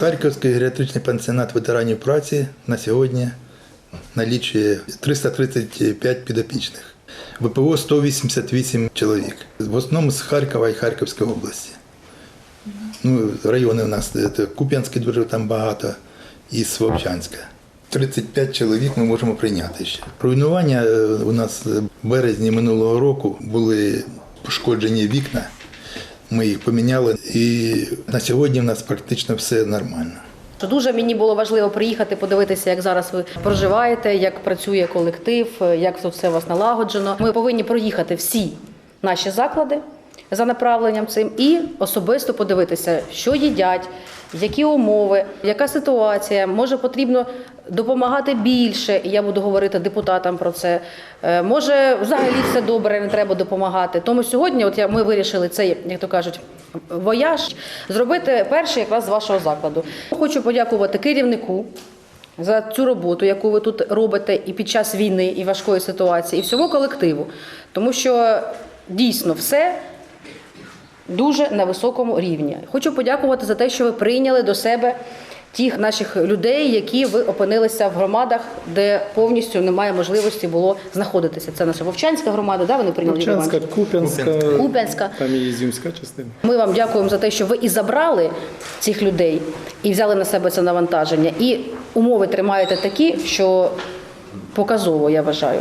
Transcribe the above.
Харківський геріатричний пансіонат ветеранів праці на сьогодні налічує 335 підопічних. ВПО 188 чоловік. В основному з Харкова і Харківської області. Ну, райони у нас е, це Куп'янський дуже там багато і з Вовчанська. 35 чоловік ми можемо прийняти ще. Руйнування е, у нас в березні минулого року були пошкоджені вікна. Ми їх поміняли, і на сьогодні в нас практично все нормально. Дуже мені було важливо приїхати, подивитися, як зараз ви проживаєте, як працює колектив, як тут все у вас налагоджено. Ми повинні проїхати всі наші заклади за направленням цим і особисто подивитися, що їдять, які умови, яка ситуація. Може потрібно допомагати більше. і Я буду говорити депутатам про це. Е, Може, взагалі все добре, не треба допомагати. Тому сьогодні, от я ми вирішили цей, як то кажуть, вояж зробити перший якраз з вашого закладу. Хочу подякувати керівнику. За цю роботу, яку ви тут робите і під час війни, і важкої ситуації, і всьому колективу, тому що дійсно все дуже на високому рівні. Хочу подякувати за те, що ви прийняли до себе тих наших людей, які ви опинилися в громадах, де повністю немає можливості було знаходитися. Це наша Вовчанська громада, да, вони прийняли Вовчанська, Куп'янська, Куп'янська. там і Ізюмська частина. Ми вам дякуємо за те, що ви і забрали цих людей, і взяли на себе це навантаження. І умови тримаєте такі, що показово, я вважаю.